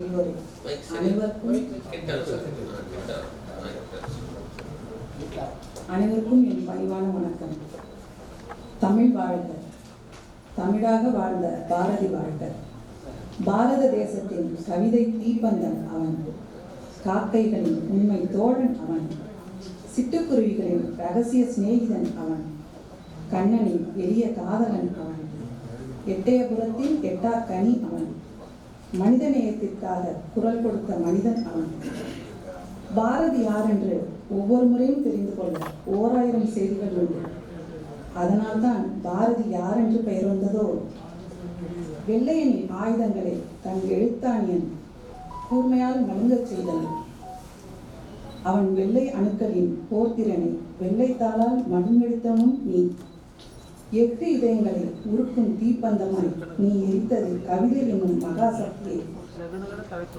அனைவருக்கும் என் பணிவான வணக்கம். தமிழ் வாழ்க. தமிழாக வாழ்ந்த பாரதி வாழ்க. பாரத தேசத்தின் கவிதை தீப்பந்தன் அவன். காக்கைகளின் உண்மை தோழன் அவன். சிட்டுக்குருவிகளின் ரகசிய சிநேகிதன் அவன். கண்ணனின் எளிய காதலன் அவன். எட்டயபுரத்தின் எட்டா கனி அவன். மனிதநேயத்திற்காக குரல் கொடுத்த மனிதன் அவன். பாரதி யார் என்று ஒவ்வொரு முறையும் தெரிந்து கொள்ள ஓராயிரம் செய்திகள் உண்டு. அதனால்தான் பாரதி யார் என்று பெயர் வந்ததோ? வெள்ளையனின் ஆயுதங்களை தன் எழுத்தாணியன் கூர்மையால் மழுங்கச் செய்தன. அவன் வெள்ளை அணுக்களின் போர்த்திறனை வெள்ளைத்தாளால் மழுங்கெடுத்தவனும் நீ. எட்டு இதயங்களை உருக்கும் தீப்பந்தமாய் நீ எரித்தது கவிதை என்னும் மகாசக்தியை.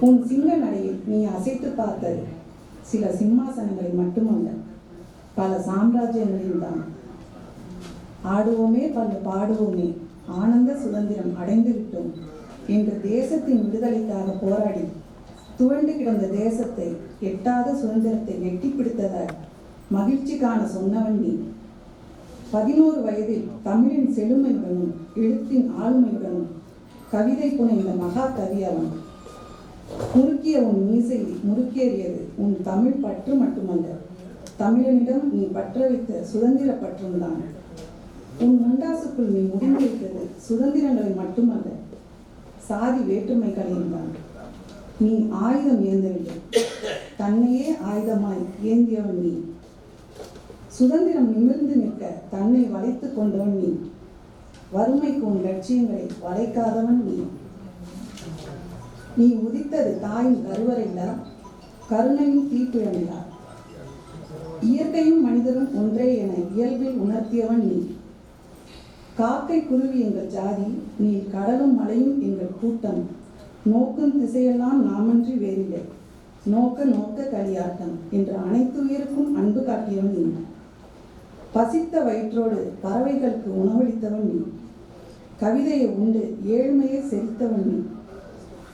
உன் சிங்க நடையில் நீ அசைத்து பார்த்தது சில சிம்மாசனங்களை மட்டுமல்ல பல சாம்ராஜ்யங்களில் தான். ஆடுவோமே பல பாடுவோமே ஆனந்த சுதந்திரம் அடைந்து விட்டோம் என்று தேசத்தின் விடுதலைக்காக போராடி துவண்டு கிடந்த தேசத்தை எட்டாத சுதந்திரத்தை எட்டி பிடித்ததால் மகிழ்ச்சி காண சொன்னவன் நீ. பதினோரு வயதில் தமிழின் செழுமையுடனும் எழுத்தின் ஆளுமையுடனும் கவிதை புனைந்த மகா கவி அவன். முறுக்கிய உன் மீசை முறுக்கேறியது உன் தமிழ் பற்று மட்டுமல்ல தமிழனிடம் நீ பற்ற வைத்த சுதந்திர பற்றும் தான். உன் முண்டாசுக்குள் நீ முடிந்திருக்கிறது சுதந்திரங்களை மட்டுமல்ல சாதி வேற்றுமைகளையும் தான் நீ ஆயுதம் ஏந்தவில்லை. தன்னையே ஆயுதமாய் ஏந்தியவன் நீ. சுதந்திரம் நிமிர்ந்து நிற்க தன்னை வளைத்துக் கொண்டவன் நீ. வறுமைக்கு உன் லட்சியங்களை வளைக்காதவன் நீ. நீ உதித்தது தாயின் கருவறையிலா கருணையும் தீப்பிழமிலா இயற்கையும் மனிதரும் ஒன்றே என இயல்பில் உணர்த்தியவன் நீ. காக்கை குருவி எங்கள் ஜாதி நீ கடலும் மலையும் எங்கள் கூட்டம். நோக்கும் திசையெல்லாம் நாமன்றி வேறில்லை. நோக்க நோக்க களியாட்டம் என்று அனைத்து உயிருக்கும் அன்பு காட்டியவன் நீ. பசித்த வயிற்றோடு பறவைகளுக்கு உணவளித்தவன் நீ. கவிதையை உண்டு ஏழ்மையை செலுத்தவன் நீ.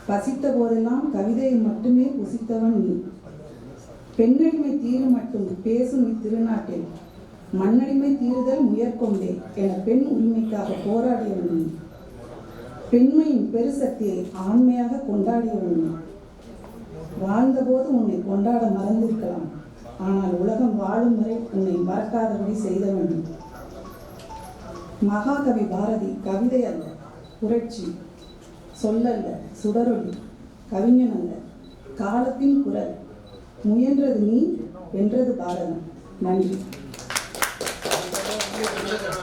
பசித்த போதெல்லாம் கவிதையை மட்டுமே புசித்தவன் நீ. பெண்ணடிமை தீரும் மட்டும் பேசும் இத்திருநாட்டில் மண்ணடிமை தீருதல் முயற்கொண்டே என பெண் உரிமைக்காக போராடியவன் நீ. பெண்மையின் பெருசக்தியை ஆண்மையாக கொண்டாடியவன் நீ. வாழ்ந்தபோது உன்னை கொண்டாட மறந்திருக்கலாம். ஆனால் உலகம் வாழும் வரை உன்னை மறக்காதபடி செய்தவன் வேண்டும் மகாகவி பாரதி கவிதை அல்ல புரட்சி. சொல்லல்ல சுடருள். கவிஞன் அல்ல காலத்தின் குரல். முயன்றது நீ வென்றது பாரதம். நன்றி.